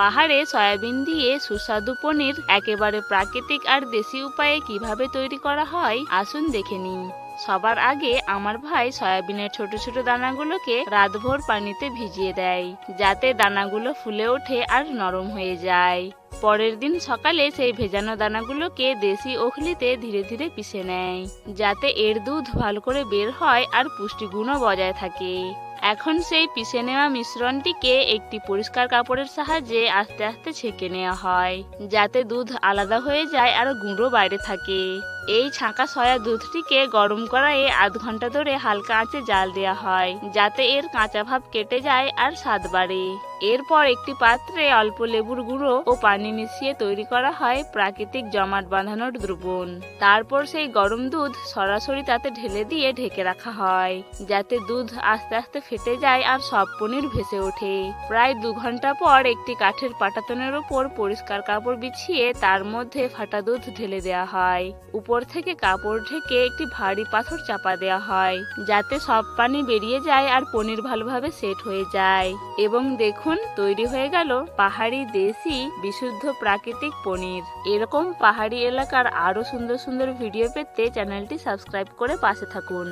পাহাড়ে সয়াবিন দিয়ে সুস্বাদু পনির, একেবারে প্রাকৃতিক আর দেশি উপায়ে কীভাবে তৈরি করা হয়, আসুন দেখে নিই সবার আগে আমার ভাই সয়াবিনের ছোট ছোট দানাগুলোকে রাতভর পানিতে ভিজিয়ে দেয়, যাতে দানাগুলো ফুলে ওঠে আর নরম হয়ে যায়। পরের দিন সকালে সেই ভেজানো দানাগুলোকে দেশি ওখলিতে ধীরে ধীরে পিষে নেয়, যাতে এর দুধ ভালো করে বের হয় আর পুষ্টিগুণও বজায় থাকে। এখন সেই পিষে নেওয়া মিশ্রণটিকে একটি পরিষ্কার কাপড়ের সাহায্যে আস্তে আস্তে ছেঁকে নেওয়া হয়, যাতে দুধ আলাদা হয়ে যায় আর গুঁড়ো বাইরে থাকে। এই ছাঁকা সয়া দুধটিকে গরম কড়াইয়ে আধ ঘণ্টা ধরে হালকা আঁচে জাল দেওয়া হয়, যাতে এর কাঁচা ভাব কেটে যায় আর স্বাদ বাড়ে। এরপর একটি পাত্রে অল্প লেবুর গুঁড়ো ও পানি মিশিয়ে তৈরি করা হয় প্রাকৃতিক জমাট বাঁধানোর দ্রবণ। তারপর সেই গরম দুধ সরাসরি তাতে ঢেলে দিয়ে ঢেকে রাখা হয়, যাতে দুধ আস্তে আস্তে ফেটে যায় আর সব পনির ভেসে ওঠে। প্রায় দু ঘণ্টা পর একটি কাঠের পাটাতনের ওপর পরিষ্কার কাপড় বিছিয়ে তার মধ্যে ফাটা দুধ ঢেলে দেওয়া হয়। উপর থেকে কাপড় ঢেকে একটি ভারী পাথর চাপা দেওয়া হয়, যাতে সব পানি বেরিয়ে যায় আর পনির ভালোভাবে সেট হয়ে যায়। এবং দেখুন, তৈরি হয়ে গেল পাহাড়ি দেশি বিশুদ্ধ প্রাকৃতিক পনির। এরকম পাহাড়ি এলাকার আরও সুন্দর সুন্দর ভিডিও পেতে চ্যানেলটি সাবস্ক্রাইব করে পাশে থাকুন।